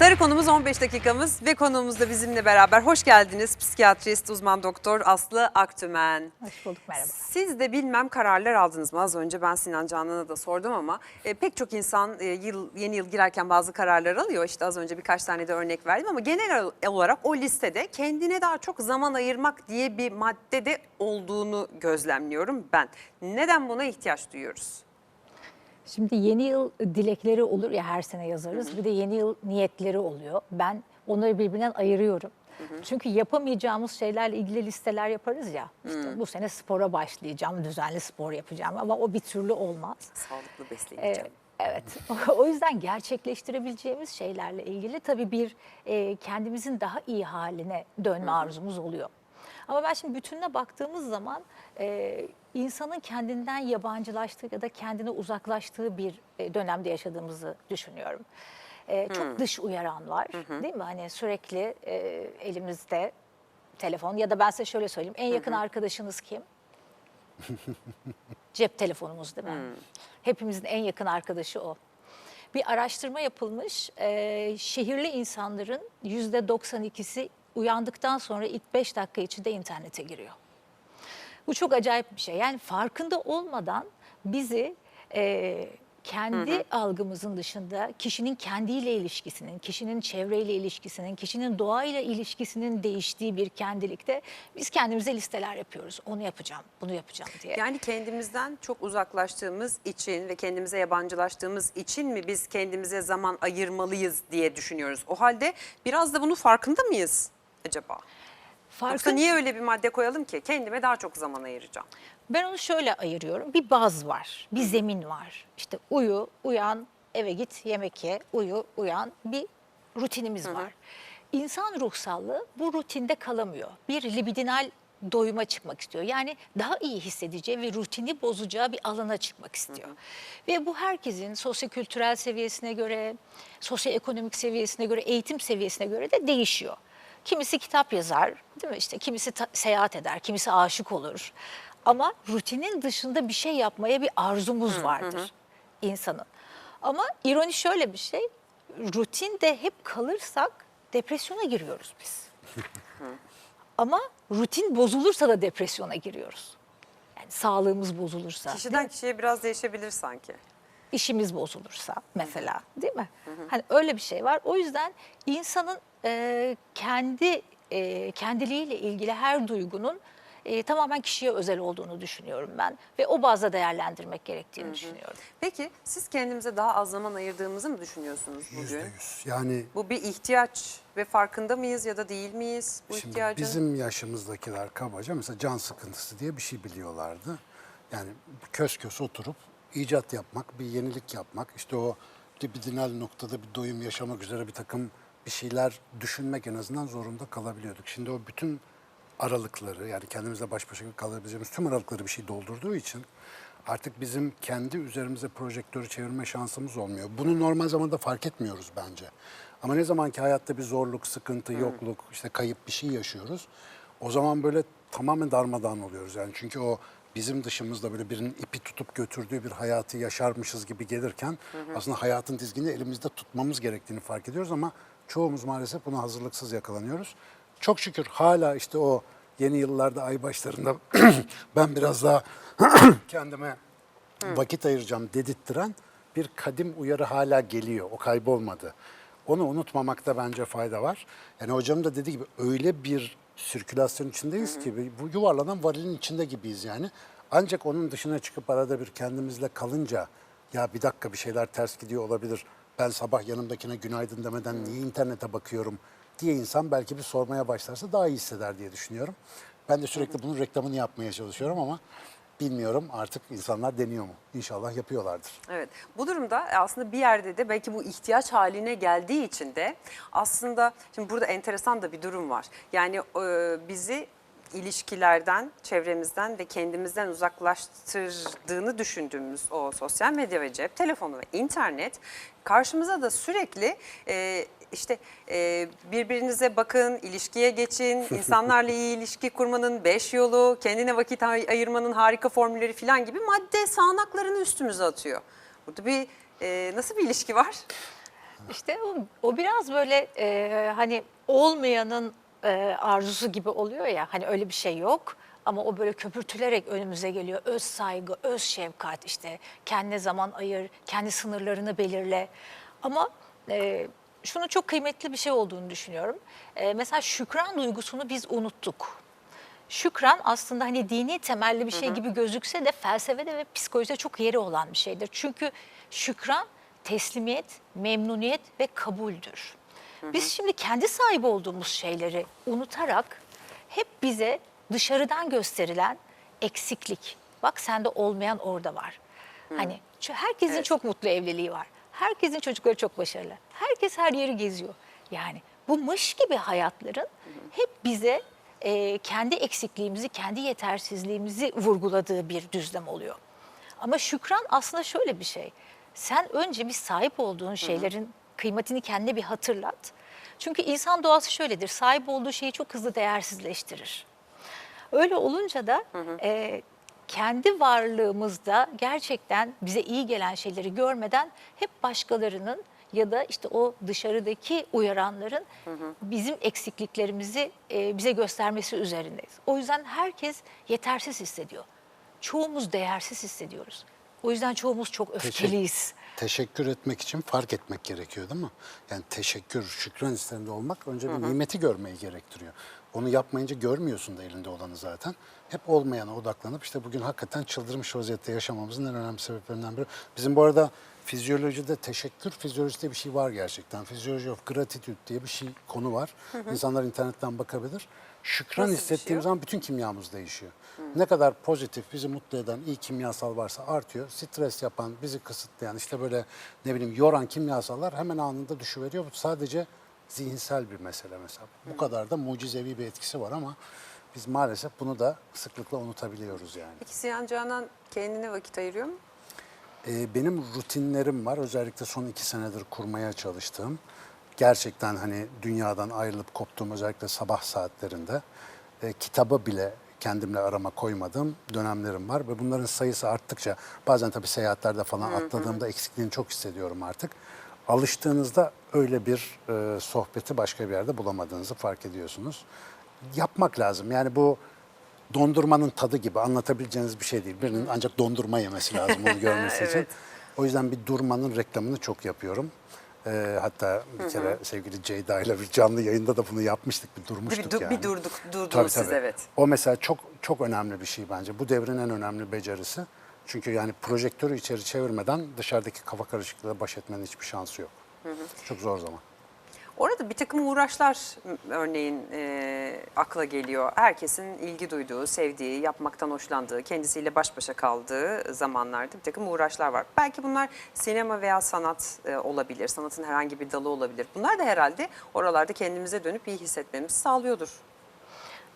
Sarı konumuz 15 dakikamız ve konuğumuz da bizimle beraber. Hoş geldiniz psikiyatrist uzman doktor Aslı Aktümen. Hoş bulduk merhaba. Siz de bilmem kararlar aldınız mı? Az önce ben Sinan Canan'a da sordum ama e, pek çok insan e, yıl yeni yıl girerken bazı kararlar alıyor. İşte az önce birkaç tane de örnek verdim ama genel olarak o listede kendine daha çok zaman ayırmak diye bir madde de olduğunu gözlemliyorum ben. Neden buna ihtiyaç duyuyoruz? Şimdi yeni yıl dilekleri olur ya her sene yazarız. Bir de yeni yıl niyetleri oluyor. Ben onları birbirinden ayırıyorum. Çünkü yapamayacağımız şeylerle ilgili listeler yaparız ya. İşte bu sene spora başlayacağım, düzenli spor yapacağım ama o bir türlü olmaz. Sağlıklı Ee, besleneceğim. evet. o yüzden gerçekleştirebileceğimiz şeylerle ilgili tabii bir e, kendimizin daha iyi haline dönme arzumuz oluyor. Ama ben şimdi bütününe baktığımız zaman e, insanın kendinden yabancılaştığı ya da kendine uzaklaştığı bir e, dönemde yaşadığımızı düşünüyorum. E, çok dış uyaran var değil mi? Hani sürekli e, elimizde telefon ya da ben size şöyle söyleyeyim. En yakın arkadaşınız kim? Cep telefonumuz değil mi? Hepimizin en yakın arkadaşı o. Bir araştırma yapılmış. Ee, şehirli insanların yüzde 92'si uyandıktan sonra ilk 5 dakika içinde internete giriyor. Bu çok acayip bir şey. Yani farkında olmadan bizi e, kendi algımızın dışında kişinin kendiyle ilişkisinin, kişinin çevreyle ilişkisinin, kişinin doğayla ilişkisinin değiştiği bir kendilikte biz kendimize listeler yapıyoruz. Onu yapacağım, bunu yapacağım diye. Yani kendimizden çok uzaklaştığımız için ve kendimize yabancılaştığımız için mi biz kendimize zaman ayırmalıyız diye düşünüyoruz. O halde biraz da bunun farkında mıyız acaba? Yoksa Farkın- niye öyle bir madde koyalım ki? Kendime daha çok zaman ayıracağım. Ben onu şöyle ayırıyorum. Bir baz var, bir zemin var. İşte uyu, uyan, eve git, yemek ye, uyu, uyan. Bir rutinimiz var. İnsan ruhsallığı bu rutinde kalamıyor. Bir libidinal doyuma çıkmak istiyor. Yani daha iyi hissedeceği ve rutini bozacağı bir alana çıkmak istiyor. Ve bu herkesin sosyokültürel seviyesine göre, sosyoekonomik seviyesine göre, eğitim seviyesine göre de değişiyor. Kimisi kitap yazar, değil mi? İşte kimisi seyahat eder, kimisi aşık olur. Ama rutinin dışında bir şey yapmaya bir arzumuz vardır insanın. Ama ironi şöyle bir şey, rutinde hep kalırsak depresyona giriyoruz biz. Ama rutin bozulursa da depresyona giriyoruz. Yani sağlığımız bozulursa, Kişiden kişiye biraz değişebilir sanki. İşimiz bozulursa mesela değil mi? Hani öyle bir şey var. O yüzden insanın e, kendi e, kendiliğiyle ilgili her duygunun e, tamamen kişiye özel olduğunu düşünüyorum ben ve o bazda değerlendirmek gerektiğini düşünüyorum. Peki siz kendimize daha az zaman ayırdığımızı mı düşünüyorsunuz Yüzde bugün? yüz. Yani Bu bir ihtiyaç ve farkında mıyız ya da değil miyiz bu şimdi ihtiyacın? bizim yaşımızdakiler kabaca mesela can sıkıntısı diye bir şey biliyorlardı. Yani kös kös oturup icat yapmak, bir yenilik yapmak, işte o libidinal noktada bir doyum yaşamak üzere bir takım bir şeyler düşünmek en azından zorunda kalabiliyorduk. Şimdi o bütün aralıkları yani kendimizle baş başa kalabileceğimiz tüm aralıkları bir şey doldurduğu için artık bizim kendi üzerimize projektörü çevirme şansımız olmuyor. Bunu normal zamanda fark etmiyoruz bence. Ama ne zaman ki hayatta bir zorluk, sıkıntı, yokluk, işte kayıp bir şey yaşıyoruz. O zaman böyle tamamen darmadağın oluyoruz yani. Çünkü o bizim dışımızda böyle birinin ipi tutup götürdüğü bir hayatı yaşarmışız gibi gelirken aslında hayatın dizgini elimizde tutmamız gerektiğini fark ediyoruz ama çoğumuz maalesef buna hazırlıksız yakalanıyoruz. Çok şükür hala işte o yeni yıllarda ay başlarında ben biraz daha kendime vakit ayıracağım dedirttiren bir kadim uyarı hala geliyor. O kaybolmadı. Onu unutmamakta bence fayda var. Yani hocam da dediği gibi öyle bir sirkülasyon içindeyiz ki bu yuvarlanan varilin içinde gibiyiz yani. Ancak onun dışına çıkıp arada bir kendimizle kalınca ya bir dakika bir şeyler ters gidiyor olabilir. Ben sabah yanımdakine günaydın demeden niye internete bakıyorum diye insan belki bir sormaya başlarsa daha iyi hisseder diye düşünüyorum. Ben de sürekli bunun reklamını yapmaya çalışıyorum ama bilmiyorum artık insanlar deniyor mu? İnşallah yapıyorlardır. Evet. Bu durumda aslında bir yerde de belki bu ihtiyaç haline geldiği için de aslında şimdi burada enteresan da bir durum var. Yani e, bizi ilişkilerden, çevremizden ve kendimizden uzaklaştırdığını düşündüğümüz o sosyal medya ve cep telefonu ve internet karşımıza da sürekli e, işte e, birbirinize bakın, ilişkiye geçin, insanlarla iyi ilişki kurmanın beş yolu, kendine vakit ay- ayırmanın harika formülleri falan gibi madde sağanaklarını üstümüze atıyor. Burada bir e, nasıl bir ilişki var? İşte o, o biraz böyle e, hani olmayanın e, arzusu gibi oluyor ya. Hani öyle bir şey yok ama o böyle köpürtülerek önümüze geliyor. Öz saygı, öz şefkat işte kendine zaman ayır, kendi sınırlarını belirle. Ama e, şunu çok kıymetli bir şey olduğunu düşünüyorum. E, mesela şükran duygusunu biz unuttuk. Şükran aslında hani dini temelli bir şey gibi gözükse de felsefede ve psikolojide çok yeri olan bir şeydir. Çünkü şükran teslimiyet, memnuniyet ve kabuldür. Biz şimdi kendi sahip olduğumuz şeyleri unutarak hep bize dışarıdan gösterilen eksiklik. Bak sende olmayan orada var. Hani çünkü herkesin Evet. çok mutlu evliliği var. Herkesin çocukları çok başarılı. Herkes her yeri geziyor. Yani bu mış gibi hayatların hep bize e, kendi eksikliğimizi, kendi yetersizliğimizi vurguladığı bir düzlem oluyor. Ama şükran aslında şöyle bir şey. Sen önce bir sahip olduğun şeylerin kıymetini kendine bir hatırlat. Çünkü insan doğası şöyledir. Sahip olduğu şeyi çok hızlı değersizleştirir. Öyle olunca da e, kendi varlığımızda gerçekten bize iyi gelen şeyleri görmeden hep başkalarının ya da işte o dışarıdaki uyaranların bizim eksikliklerimizi e, bize göstermesi üzerindeyiz. O yüzden herkes yetersiz hissediyor. Çoğumuz değersiz hissediyoruz. O yüzden çoğumuz çok öfkeliyiz. Teşekkür etmek için fark etmek gerekiyor değil mi? Yani teşekkür, şükran isteğinde olmak önce bir nimeti görmeyi gerektiriyor. Onu yapmayınca görmüyorsun da elinde olanı zaten. Hep olmayana odaklanıp işte bugün hakikaten çıldırmış vaziyette yaşamamızın en önemli sebeplerinden biri. Bizim bu arada fizyolojide teşekkür fizyolojide bir şey var gerçekten. Physiology of gratitude diye bir şey konu var. İnsanlar internetten bakabilir. Şükran Nasıl şey hissettiğimiz zaman bütün kimyamız değişiyor. Ne kadar pozitif, bizi mutlu eden iyi kimyasal varsa artıyor. Stres yapan, bizi kısıtlayan, işte böyle ne bileyim yoran kimyasallar hemen anında düşüveriyor. Bu sadece zihinsel bir mesele mesela. Bu kadar da mucizevi bir etkisi var ama biz maalesef bunu da sıklıkla unutabiliyoruz yani. Peki Sinan Canan kendine vakit ayırıyor mu? Ee, benim rutinlerim var. Özellikle son iki senedir kurmaya çalıştığım. Gerçekten hani dünyadan ayrılıp koptuğum özellikle sabah saatlerinde e, kitabı bile kendimle arama koymadığım dönemlerim var. Ve bunların sayısı arttıkça bazen tabii seyahatlerde falan atladığımda eksikliğini çok hissediyorum artık. Alıştığınızda öyle bir e, sohbeti başka bir yerde bulamadığınızı fark ediyorsunuz. Yapmak lazım. Yani bu dondurmanın tadı gibi anlatabileceğiniz bir şey değil. Birinin ancak dondurma yemesi lazım onu görmesi için. O yüzden bir durmanın reklamını çok yapıyorum. Ee, hatta bir kere sevgili Ceyda ile bir canlı yayında da bunu yapmıştık. Bir durmuştuk Bir, du- yani. bir durduk, durdunuz Tabii, siz tabii. evet. O mesela çok çok önemli bir şey bence. Bu devrin en önemli becerisi. Çünkü yani projektörü içeri çevirmeden dışarıdaki kafa karışıklığıyla baş etmenin hiçbir şansı yok. Çok zor zaman. Orada bir takım uğraşlar örneğin e, akla geliyor. Herkesin ilgi duyduğu, sevdiği, yapmaktan hoşlandığı, kendisiyle baş başa kaldığı zamanlarda bir takım uğraşlar var. Belki bunlar sinema veya sanat e, olabilir, sanatın herhangi bir dalı olabilir. Bunlar da herhalde oralarda kendimize dönüp iyi hissetmemizi sağlıyordur.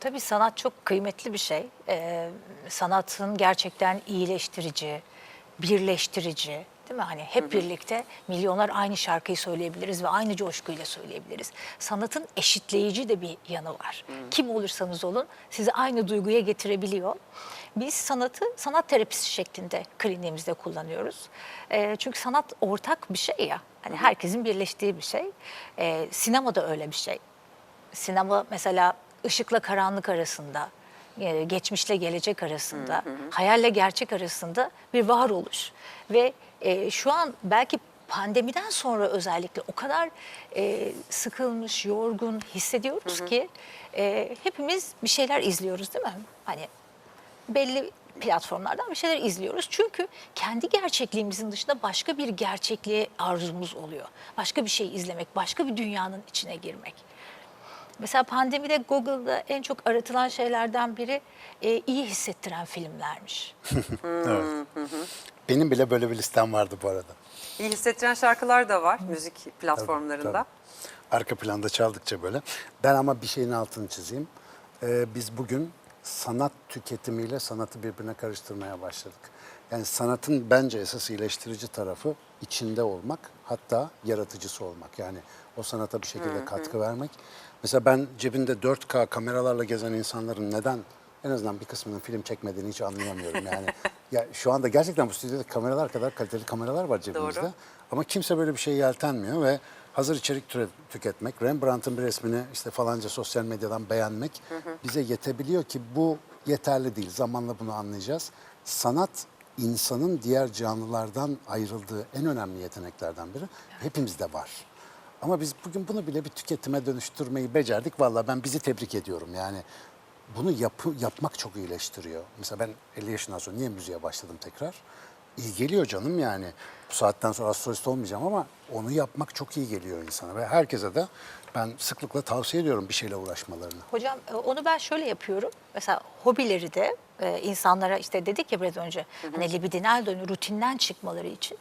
Tabii sanat çok kıymetli bir şey. Ee, sanatın gerçekten iyileştirici, birleştirici, değil mi? Hani hep birlikte milyonlar aynı şarkıyı söyleyebiliriz ve aynı coşkuyla söyleyebiliriz. Sanatın eşitleyici de bir yanı var. Kim olursanız olun sizi aynı duyguya getirebiliyor. Biz sanatı sanat terapisi şeklinde kliniğimizde kullanıyoruz. Ee, çünkü sanat ortak bir şey ya. Hani herkesin birleştiği bir şey. Ee, sinema da öyle bir şey sinema mesela ışıkla karanlık arasında, e, geçmişle gelecek arasında, hayalle gerçek arasında bir varoluş. Ve e, şu an belki pandemiden sonra özellikle o kadar e, sıkılmış, yorgun hissediyoruz ki e, hepimiz bir şeyler izliyoruz değil mi? Hani belli platformlardan bir şeyler izliyoruz. Çünkü kendi gerçekliğimizin dışında başka bir gerçekliğe arzumuz oluyor. Başka bir şey izlemek, başka bir dünyanın içine girmek. Mesela pandemide Google'da en çok aratılan şeylerden biri e, iyi hissettiren filmlermiş. Evet. Benim bile böyle bir listem vardı bu arada. İyi hissettiren şarkılar da var müzik platformlarında. Tabii. Arka planda çaldıkça böyle. Ben ama bir şeyin altını çizeyim. Ee, biz bugün sanat tüketimiyle sanatı birbirine karıştırmaya başladık. Yani sanatın bence esas iyileştirici tarafı içinde olmak, hatta yaratıcısı olmak. Yani o sanata bir şekilde katkı vermek. Mesela ben cebinde 4K kameralarla gezen insanların neden en azından bir kısmının film çekmediğini hiç anlayamıyorum yani. ya şu anda gerçekten bu stüdyoda kameralar kadar kaliteli kameralar var cebimizde. Doğru. Ama kimse böyle bir şey yeltenmiyor ve hazır içerik türe- tüketmek, Rembrandt'ın bir resmini işte falanca sosyal medyadan beğenmek bize yetebiliyor ki bu yeterli değil. Zamanla bunu anlayacağız. Sanat insanın diğer canlılardan ayrıldığı en önemli yeteneklerden biri. Hepimizde var. Ama biz bugün bunu bile bir tüketime dönüştürmeyi becerdik. Vallahi ben bizi tebrik ediyorum. Yani bunu yapı, yapmak çok iyileştiriyor. Mesela ben 50 yaşından sonra niye müziğe başladım tekrar? İyi geliyor canım yani. Bu saatten sonra astrolist olmayacağım ama onu yapmak çok iyi geliyor insana. Ve herkese de ben sıklıkla tavsiye ediyorum bir şeyle uğraşmalarını. Hocam e, onu ben şöyle yapıyorum. Mesela hobileri de e, insanlara işte dedik ya biraz önce hani libidinal dönü rutinden çıkmaları için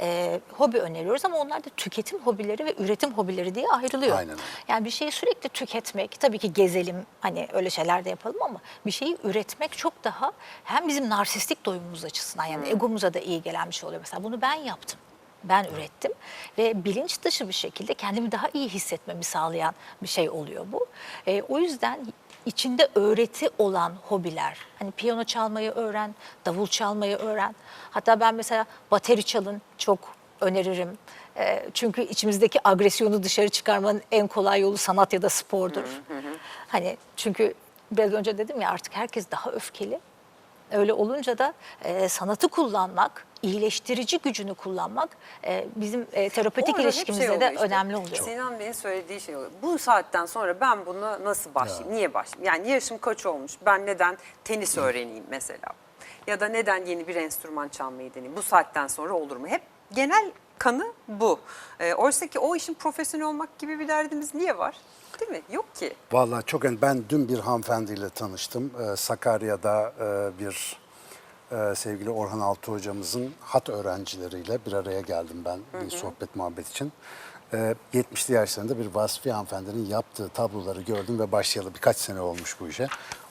e, hobi öneriyoruz ama onlar da tüketim hobileri ve üretim hobileri diye ayrılıyor. Aynen. Yani bir şeyi sürekli tüketmek tabii ki gezelim hani öyle şeyler de yapalım ama bir şeyi üretmek çok daha hem bizim narsistik doyumumuz açısından yani egomuza da iyi gelen bir şey oluyor. Mesela bunu ben yaptım. Ben ürettim ve bilinç dışı bir şekilde kendimi daha iyi hissetmemi sağlayan bir şey oluyor bu. E, o yüzden içinde öğreti olan hobiler, hani piyano çalmayı öğren, davul çalmayı öğren. Hatta ben mesela bateri çalın çok öneririm. E, çünkü içimizdeki agresyonu dışarı çıkarmanın en kolay yolu sanat ya da spordur. Hani çünkü biraz önce dedim ya artık herkes daha öfkeli. Öyle olunca da e, sanatı kullanmak, iyileştirici gücünü kullanmak e, bizim e, terapötik Orada hep ilişkimizde şey de işte. önemli oluyor. Sinan Bey'in söylediği şey oluyor. Bu saatten sonra ben buna nasıl başlayayım? Niye başlayayım? Yani yaşım kaç olmuş? Ben neden tenis öğreneyim mesela? Ya da neden yeni bir enstrüman çalmayı deneyeyim? Bu saatten sonra olur mu? Hep genel kanı bu. E, Oysa ki o işin profesyonel olmak gibi bir derdimiz niye var? Değil mi? Yok ki. Vallahi çok en ben dün bir hanımefendiyle tanıştım. Ee, Sakarya'da e, bir e, sevgili Orhan Altı hocamızın hat öğrencileriyle bir araya geldim ben bir sohbet muhabbet için. Ee, 70'li yaşlarında bir Vasfi hanımefendinin yaptığı tabloları gördüm ve başlayalı birkaç sene olmuş bu işe.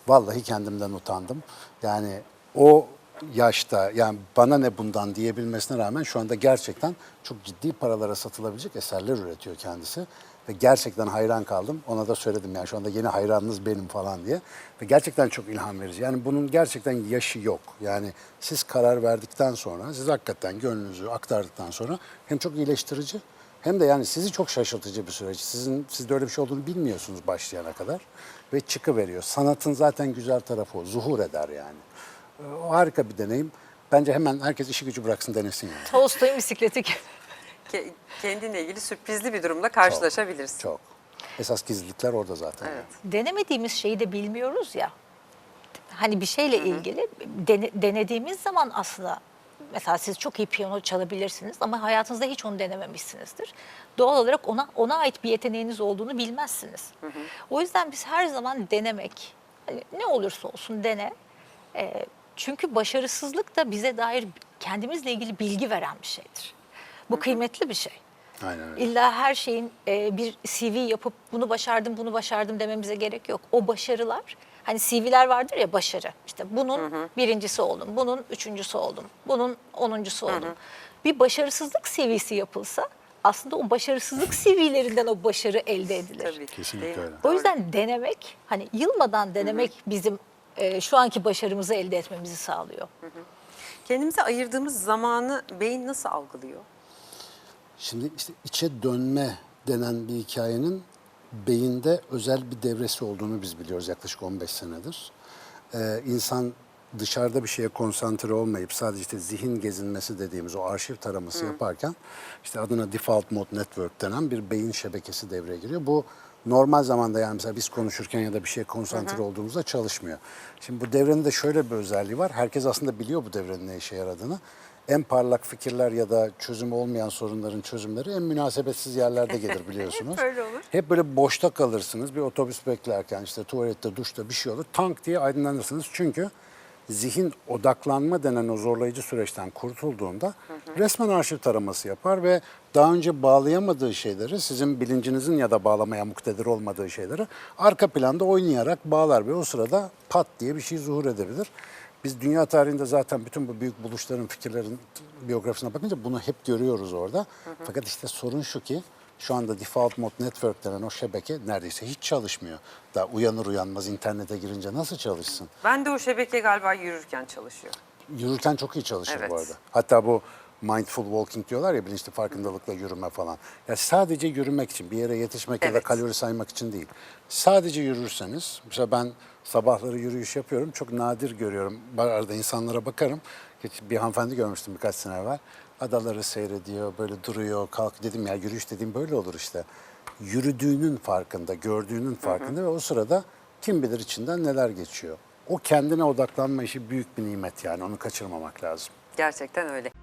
Vallahi kendimden utandım. Yani o yaşta yani bana ne bundan diyebilmesine rağmen şu anda gerçekten çok ciddi paralara satılabilecek eserler üretiyor kendisi. Ve gerçekten hayran kaldım. Ona da söyledim yani şu anda yeni hayranınız benim falan diye. Ve gerçekten çok ilham verici. Yani bunun gerçekten yaşı yok. Yani siz karar verdikten sonra, siz hakikaten gönlünüzü aktardıktan sonra hem çok iyileştirici hem de yani sizi çok şaşırtıcı bir süreç. Sizin sizde öyle bir şey olduğunu bilmiyorsunuz başlayana kadar ve çıkıveriyor. Sanatın zaten güzel tarafı o. Zuhur eder yani. O harika bir deneyim. Bence hemen herkes işi gücü bıraksın denesin yani. Tolstoy'un bisikleti gibi. Ke- Kendinle ilgili sürprizli bir durumla karşılaşabilirsin. Çok. Esas gizlilikler orada zaten. Evet. Denemediğimiz şeyi de bilmiyoruz ya. Hani bir şeyle ilgili dene- denediğimiz zaman aslında mesela siz çok iyi piyano çalabilirsiniz ama hayatınızda hiç onu denememişsinizdir. Doğal olarak ona ona ait bir yeteneğiniz olduğunu bilmezsiniz. O yüzden biz her zaman denemek, hani ne olursa olsun dene. Ee, çünkü başarısızlık da bize dair kendimizle ilgili bilgi veren bir şeydir. Bu kıymetli bir şey. Aynen öyle. İlla her şeyin e, bir CV yapıp bunu başardım, bunu başardım dememize gerek yok. O başarılar, hani CV'ler vardır ya başarı. İşte bunun birincisi oldum, bunun üçüncüsü oldum, bunun onuncusu oldum. Bir başarısızlık CV'si yapılsa aslında o başarısızlık CV'lerinden o başarı elde edilir. Tabii. Kesinlikle öyle. O yüzden denemek, hani yılmadan denemek bizim e, şu anki başarımızı elde etmemizi sağlıyor. Kendimize ayırdığımız zamanı beyin nasıl algılıyor? Şimdi işte içe dönme denen bir hikayenin beyinde özel bir devresi olduğunu biz biliyoruz yaklaşık 15 senedir. Ee, insan dışarıda bir şeye konsantre olmayıp sadece işte zihin gezinmesi dediğimiz o arşiv taraması yaparken işte adına default mode network denen bir beyin şebekesi devreye giriyor. Bu normal zamanda yani mesela biz konuşurken ya da bir şeye konsantre olduğumuzda çalışmıyor. Şimdi bu devrenin de şöyle bir özelliği var. Herkes aslında biliyor bu devrenin ne işe yaradığını. En parlak fikirler ya da çözüm olmayan sorunların çözümleri en münasebetsiz yerlerde gelir biliyorsunuz. Hep öyle olur. Hep böyle boşta kalırsınız. Bir otobüs beklerken işte tuvalette, duşta bir şey olur. Tank diye aydınlanırsınız. Çünkü zihin odaklanma denen o zorlayıcı süreçten kurtulduğunda resmen arşiv taraması yapar ve daha önce bağlayamadığı şeyleri sizin bilincinizin ya da bağlamaya muktedir olmadığı şeyleri arka planda oynayarak bağlar ve o sırada pat diye bir şey zuhur edebilir. Biz dünya tarihinde zaten bütün bu büyük buluşların, fikirlerin biyografisine bakınca bunu hep görüyoruz orada. Fakat işte sorun şu ki Şu anda default mode network denen o şebeke neredeyse hiç çalışmıyor. Daha uyanır uyanmaz internete girince nasıl çalışsın? Ben de o şebeke galiba yürürken çalışıyor. Yürürken çok iyi çalışır Evet. bu arada. Hatta bu mindful walking diyorlar ya bilinçli farkındalıkla yürüme falan. Ya sadece yürümek için bir yere yetişmek ya da Evet. kalori saymak için değil. Sadece yürürseniz mesela ben sabahları yürüyüş yapıyorum. Çok nadir görüyorum. Arada insanlara bakarım. Bir hanımefendi görmüştüm birkaç sene evvel. Adaları seyrediyor, böyle duruyor, kalk dedim ya yürüyüş dediğim böyle olur işte. Yürüdüğünün farkında, gördüğünün farkında ve o sırada kim bilir içinden neler geçiyor. O kendine odaklanma işi büyük bir nimet yani onu kaçırmamak lazım. Gerçekten öyle.